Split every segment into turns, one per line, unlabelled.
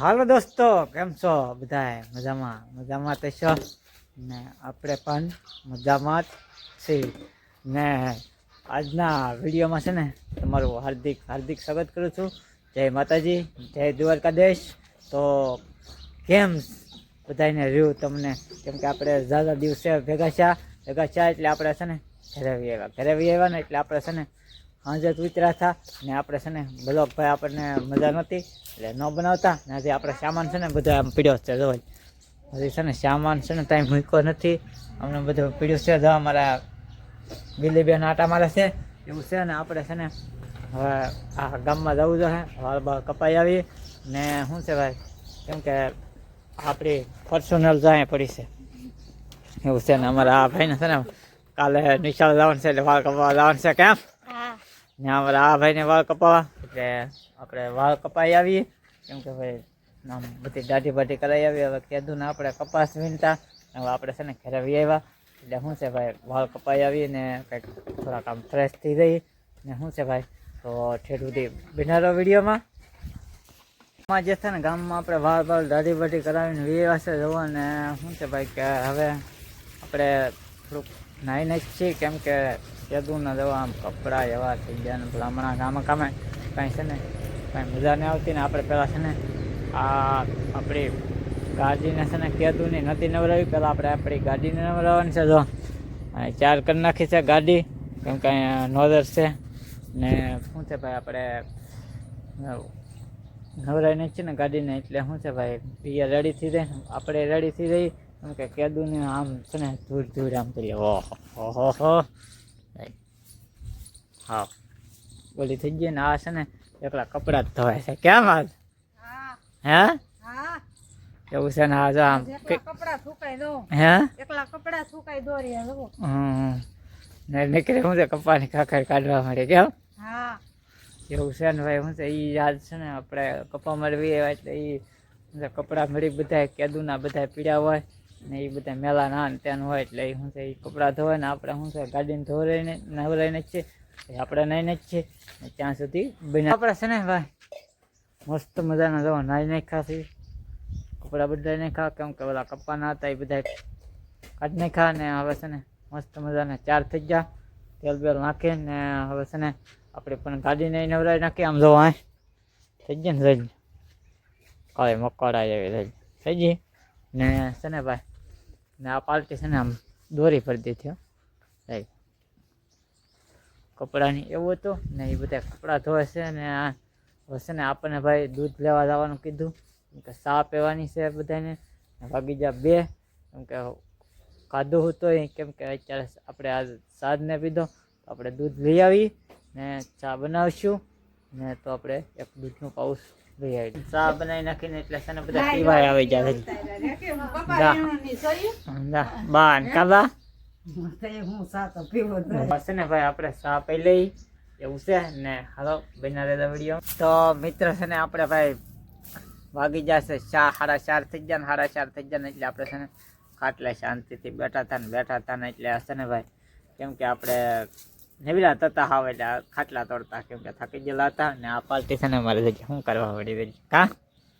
હાલો દોસ્તો, કેમ છો બધા મજામાં? મજામાં તો છો? ને આપણે પણ મજામાં જ છીએ. ને આજના વિડીયોમાં છે ને તમારું હાર્દિક હાર્દિક સ્વાગત કરું છું. જય માતાજી, જય દ્વારકાધીશ. તો કેમ બધાને રહ્યું તમને? કેમ કે આપણે ઝાઝા દિવસે ભેગા થયા. ભેગા થયા એટલે આપણે છે ને, ઘરે આવી આવ્યા. ઘરે આવી આવ્યા ને એટલે આપણે છે ને જ ઉતર્યા હતા ને આપણે છે ને બ્લોક ભાઈ આપણને મજા નહોતી એટલે ન બનાવતા ને આજે આપણે સામાન છે ને બધો આમ પીડ્યો છે જવા. હજી છે ને સામાન છે ને ટાઈમ મૂક્યો નથી. અમને બધું પીડ્યું છે જવા મારા ગીલીબેન આટા મારે છે. એવું છે ને આપણે છે ને હવે આ ગામમાં જવું જોઈએ. વાળ બાળ કપાઈ આવી ને શું છે ભાઈ? કેમ કે આપણી પર્સનલ જાય પડી છે. એવું છે ને અમારા આ ભાઈને છે ને કાલે નિશાળ લાવવાનું છે એટલે વાળ કપાવા લાવવાનું છે. કેમ? ને અમારા આ ભાઈને વાળ કપાવા. એટલે આપણે વાળ કપાઈ આવીએ. કેમ કે ભાઈ આમ બધી દાઢી બાઢી કરાવી આવી. હવે કીધું ને આપણે કપાસ વીણતા. હવે આપણે છે ને ઘરે વી આવ્યા. એટલે શું છે ભાઈ, વાળ કપાઈ આવી ને કંઈક થોડાક આમ ફ્રેશ થઈ ગઈ ને શું છે ભાઈ, તો ઠેઠ સુધી બિનારો વિડીયોમાં. માં જે છે ને ગામમાં આપણે વાળ વાળ દાઢી બાઢી કરાવીને વી વાસે જવું ને શું છે ભાઈ કે હવે આપણે થોડુંક નાઈ છીએ. કેમ કે કીધું દવા આમ કપડાં એવા થઈ ગયા ને પેલા હમણાં ગામે કામે કાંઈ છે ને, કાંઈ મજા નહીં આવતી ને આપણે પહેલાં છે ને, આ આપણી ગાડીને છે ને કેદુની નહીં નથી નવરાવી પહેલાં આપણે આપણી ગાડીને નવરાવવાની છે જો. ચાર કરી નાખી છે ગાડી, કેમ કે નોદર છે. ને શું છે ભાઈ આપણે નવરાઈ જ છે ને ગાડીને, એટલે શું છે ભાઈ એ રેડી થઈ જાય, આપણે રેડી થઈ જઈએ. કેમ કે કેદું આમ છે ને ધૂળ ધૂળ આમ કરીએ. ઓહો ઓહો. હો. હા ઓલી થઈ ગઈ ને આ છે ને એકલા કપડાં જ ધોવાય છે. કેમ આજ?
હા.
હે? એવું છે ને આજે આમ
કપડા સુકાઈ દો
હે?
એકલા કપડા સુકાઈ દો રહ્યા જો
હમ. ને નીકળે હું છે કપ્પાની કાકર કાઢવા માંડે કેમ?
હા.
એવું છે ને ભાઈ શું છે એ યાદ છે ને આપણે કપા મળવી એવા એટલે એ કપડાં મળી બધા કેદુના બધા પીડા હોય ને એ બધા મેલા ના ને ત્યાં હોય એટલે હું શું છે એ કપડાં ધોવાય ને આપણે શું છે ગાડીને ધોરાઈને નવરાઈને જ છે આપણે નાઈને જ છે ને ત્યાં સુધી બને આપણે છે ને ભાઈ? મસ્ત મજાના જવા નાઈ નાખ્યા છે કપડાં બધા નાખ્યા કેમ કે બધા કપ્પાના હતા એ બધા કાઢી નાખ્યા ને હવે છે ને મસ્ત મજાના ચાર થઈ ગયા. તેલ બેલ નાખી ને હવે છે ને આપણે પણ ગાડીને નવરાવી નાખીએ. આમ જોવા થઈ જાય ને રજ. કાલે મકોડા એવી રજ. થઈ ગઈ? ને છે ને ભાઈ, ને આ પાર્ટી છે ને આમ દોરી ફરી દીધી હો. રાઈટ કપડાની. એવું હતું ને એ બધા કપડાં ધોવે છે ને આ હશે ને આપણને ભાઈ દૂધ લેવા જવાનું કીધું. કે સા પીવાની છે બધાને. વાગી જા બે. કેમ કે ખાધું હતું એ કેમ કે અત્યારે આપણે આ સાદને પીધો. આપણે દૂધ લઈ આવી ને ચા બનાવશું. ને તો આપણે એક દૂધનું પાઉસ લઈ આવી. ચા બનાવી નાખીને એટલે છે ને બધા પીવાય આવી જાય દા બા ને કાબા છે ને ભાઈ આપણે ચા પી લઈ એવું છે ને? હાલો બના દેતા વીડિયો. તો મિત્ર છે ને આપણે ભાઈ વાગી જશે ચા સાડા ચાર થઈ ગયા ને સાડા ચાર થઈ ગયા ને એટલે આપણે છે ને ખાટલે શાંતિથી બેઠા હતા ને બેઠા હતા ને એટલે હશે ને ભાઈ કેમ કે આપણે નવીલા થતા હાવ એટલે આ ખાટલા તોડતા કેમ કે થાકી ગયેલા હતા ને આ પાર્ટી છે ને મારે જગ્યા શું કરવા પડી રહી કા?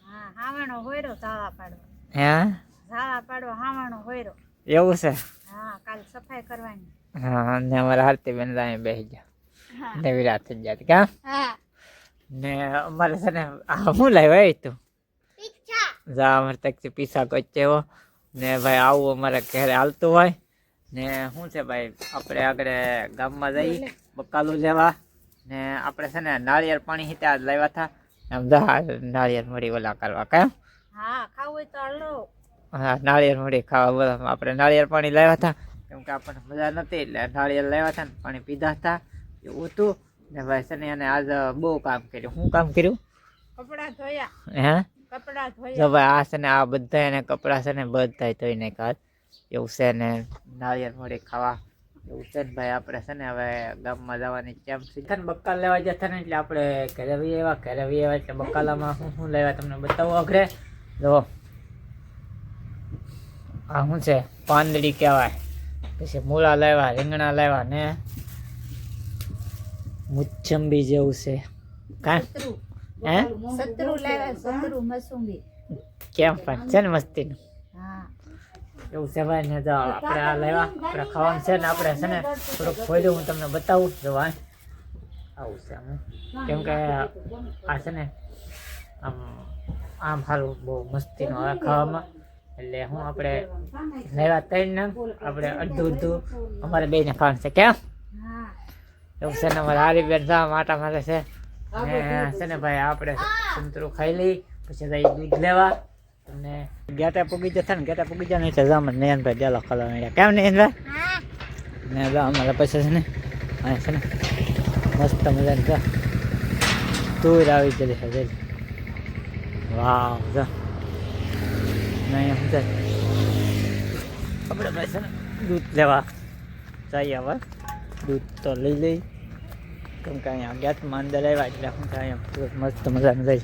હા હાવણો હોયરો ઝાડા પાડવા.
હે?
ઝાડા પાડવા હાવણો હોયરો.
એવું છે?
હા કાલ સફાઈ કરવાની.
હા ને અમારા હારતી બેન અહીં બેસી ગયા નવીલા થઈ ગયા કા?
હા.
ને અમારે છે ને આ શું લાવ્યો એ તું? જા અમારે તકથી પીસા કોચેવો ને ભાઈ આવું અમારે ઘરે હાલતું હોય. ને શું છે ભાઈ આપણે આગળ ગામમાં જઈ બકાલું લેવા ને આપણે છે ને નાળિયેર પાણી હિતા લાવ્યા હતા. આમ નાળિયેર મળી ઓલા કરવા કેમ
હા ખાવું હોય તો લો
હા નાળિયેર મળી ખાવા બધા આપણે નાળિયેર પાણી લાવ્યા હતા. કેમ કે આપણને મજા નથી એટલે નાળિયેર લાવ્યા હતા ને પાણી પીધા હતા. એવું હતું. ને ભાઈ છે ને એને આજ બહુ કામ કર્યું. શું કામ કર્યું?
કપડાં ધોયા.
હે?
કપડા
જો
ધોયા
ભાઈ આ છે ને આ બધા એને કપડાં છે ને બધા ધોઈને કાઢ. એવું છે ને નાળિયેર મળી ખાવા. એવું છે ને ભાઈ આપણે છે ને હવે ગામમાં જવાની કેમ છે બક્કાલ લેવા જતા ને એટલે આપણે ઘરે વી એવા ઘરે વી એવા એટલે બક્કાલામાં શું શું લેવા તમને બતાવો? અઘરે? જો આ શું છે? પાંદડી કહેવાય. પછી મૂળા લાવ્યા રીંગણા લાવ્યા ને મુચ્છંબી જેવું છે. કાં?
કૂતરું
હે?
સતરું લાવ્યા સતરું મસુંબી.
કેમ પણ? છે ને મસ્તીનું?
હા.
એવું છે ભાઈ ને તો આપણે આ લેવા આપણે ખાવાનું છે ને આપણે છે ને થોડુંક ખોલ્યું હું તમને બતાવું. જો ભાઈ આવું છે આમ. કેમ કે આ છે ને આમ આમ સારું બહુ મસ્તીનું આવે ખાવામાં. એટલે હું આપણે લેવા ત્રણ ને આપણે અડધું અડધું અમારે બેને ખાવાનું છે, કેમ?
હા
એવું છે ને, અમારે હારી બેન જા માટા મારે છે. ને છે ને ભાઈ, આપણે સંતરું ખાઈ લઈ, પછી જઈ દૂધ લેવા. અને ગેટા પૂગી જતા ને, ગેટા પૂગી જાય ને, એટલે જામ નયનભાઈ ડેલો ખાવા માંડ્યા કેમ નયનભાઈ
હા
ને જો અમારે પછી છે ને અહીં છે ને, મસ્ત મજાની જો તુર આવી જતી છે, જઈ વાવ જો ને અહીંયા છે આપણે ભાઈ છે ને, દૂધ લેવા જઈએ હવે. દૂધ તો લઈ લઈ. કેમ કે અહીંયા ગેટમાં અંદર આવ્યા એટલે છે અહીંયા મસ્ત મજાનું લઈ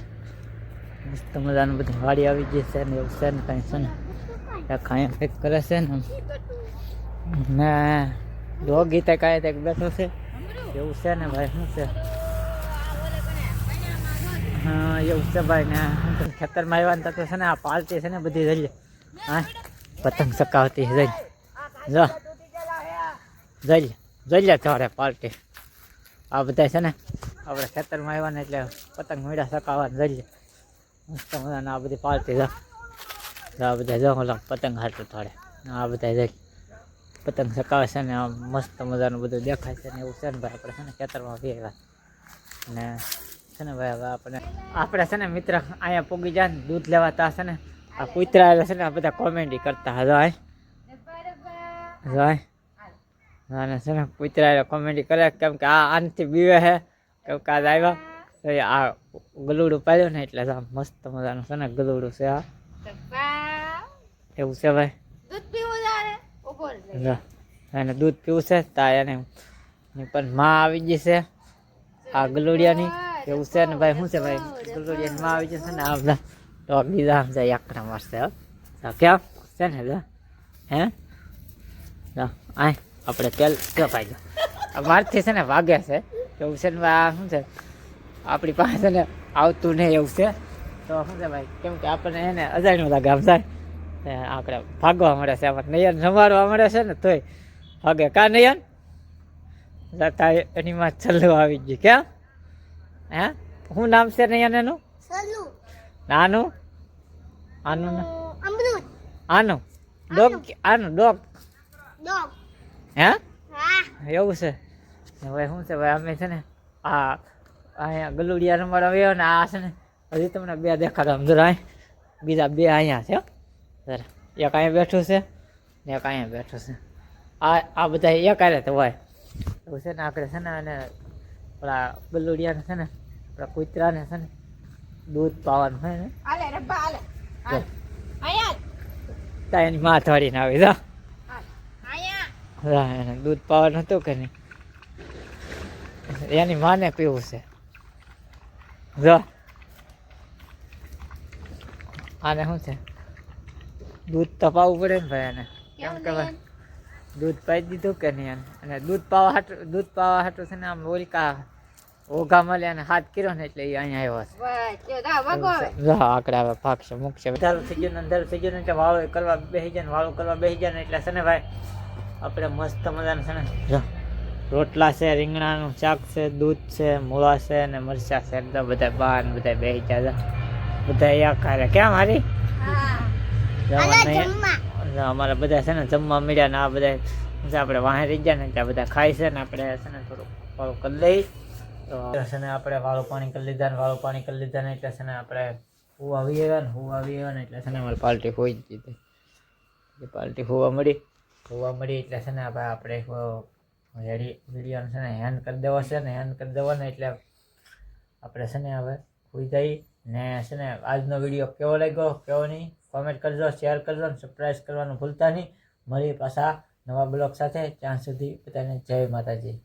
મસ્ત મજાનું બધું વાડી આવી ગઈ છે ને, એવું છે ને કાંઈ છે ને. ખાયા કાંઈ કંઈક કરે છે ને. ના ડોગ ગીતે કાંઈ કંઈક બેઠો છે. એવું છે ને ભાઈ, શું છે? હા એવું છે ભાઈ ને. ખેતરમાં આવ્યા ને તો છે ને આ પાલટી છે ને બધી જઈએ. હા, પતંગ ચકાવતી જઈ જો. જઈ જઈ લે ચોરે પાલટી. આ બધા છે ને આપણે ખેતરમાં આવ્યા ને એટલે પતંગ મીડા ચકાવવા જઈએ. મસ્ત મજાને આ બધી પાલટી, જો. આ બધા, જો, ઓલા પતંગ હાટું થોડે આ બધા જઈ પતંગ ચકાવે છે ને મસ્ત મજાનું બધું દેખાય છે ને એવું છે ને ભાઈ. આપણે છે ને ખેતરમાં આવ્યા. ને છે ને ભાઈ, હવે આપણે આપણે છે ને મિત્ર અહીંયા પૂગી જાય ને દૂધ લેવા તા છે ને, આ કૂતરા આવે છે ને, આ બધા કોમેડી કરતા હા જાય જાય અને છે ને કૂતરા કોમેડી કરે, કેમ કે આ આનથી બીવે છે કેમ કે આ આવ્યા આ ગલુડું પાડ્યું ને એટલે મસ્ત મજાનું છે ને ગલુડું છે આ એવું છે ભાઈ. એને દૂધ પીવું છે, તા એને પણ માં આવી ગઈ છે, આ ગલુડિયાની. એવું છે ભાઈ શું છે ભાઈ? ગલુડિયાની માં આવી જશે ને આ તો બીજા આમ જાય આકડા મારશે ક્યાં? છે ને જો. હે? આય, આપણે તેલ ક્યાં આ મારથી છે ને વાગે છે. એવું છે ને આ શું છે? આપણી પાસે ને આવતું નહીં એવું છે. તો શું છે ભાઈ? કેમ કે આપણને એને અજાણ્યું લાગે આમ જાય. આપણે ભાગવા મળે છે. આમાં નૈયન સંભાળવા મળે છે ને તોય ભાગે. કા નયન? જતા એની માં છલ્લું આવી ગયું કેમ હે? શું નામ છે નયન એનું?
સલુ
નાનું? આનું
અમૃત.
આનું? ડોગ આનું. ડોગ?
ડોગ.
હે? એવું છે? ભાઈ શું છે? ભાઈ અમે છે ને આ અહીંયા ગલુડિયા રમવા આવ્યો ને આ છે ને હજી તમને બે દેખાતા આમ અહીં. બીજા બે અહીંયા છે સર એક અહીંયા બેઠું છે ને એક અહીંયા બેઠું છે. આ આ બધા એક આરે તો હોય. એવું છે ને આપણે છે ને અને ઓલા ગલુડિયાને છે ને આપણા કૂતરાને છે ને દૂધ પાવાનું હોય ને.
આલે રબ્બા હાલ. આયા
ત્યાં એની માં થોડીને આવી જા.
હાલ. આયા
દૂધ પાવાનું હતું કે નહીં? એની માને પીવું છે. જો. આને શું છે? દૂધ તો પાવું પડે ને ભાઈ એને. કેમ કે દૂધ પાઈ દીધું કે નહીં એને? અને દૂધ પાવા હાટું દૂધ પાવા હાટું છે ને આમ ઓલિકા ઓઘા મળ્યા અને હાથ કર્યો ને એટલે અહીંયા આવ્યો આકડે હવે. પાકશે મૂકશે. અંધારું થઈ ગયું ને અંધારું થઈ ગયું ને એટલે વાળો કરવા બેસી જાય ને વાળો કરવા બેસી જાય ને એટલે છે ને ભાઈ આપણે મસ્ત મજાનું છે ને રોટલા છે રીંગણાનું શાક છે દૂધ છે મૂળા છે ને મરચાં છે એકદમ બધા બાર ને બધા બેસી જાય. બધા યા હારે કેમ હારી અમારા બધા છે ને જમવા મળ્યા ને આ બધા આપણે વાહે રહી ગયા ને ત્યાં બધા ખાય છે ને આપણે છે ને થોડુંક કરી લઈ તો છે ને આપણે વાળું પાણી કરી લીધા ને વાળું પાણી કરી લીધા ને એટલે છે ને આપણે હું આવી આવ્યા ને હું આવી આવ્યા ને એટલે છે ને અમારી પાર્ટી હોઈ જ દીધી પાર્ટી હોવા મળી. હોવા મળી એટલે છે ને આપણે આપણે રેડી વિડીયોને છે ને હેન્ડ કરી દેવો છે ને હેન્ડ કરી દેવો ને એટલે આપણે છે ને હવે હોઈ જઈ ને છે ને આજનો વીડિયો કેવો લાગ્યો, કેવો નહીં કોમેન્ટ કરજો શેર કરજો ને સબસ્ક્રાઈબ કરવાનું ભૂલતા નહીં. મળી પાછા નવા બ્લોગ સાથે. ત્યાં સુધી બધાને જય માતાજી.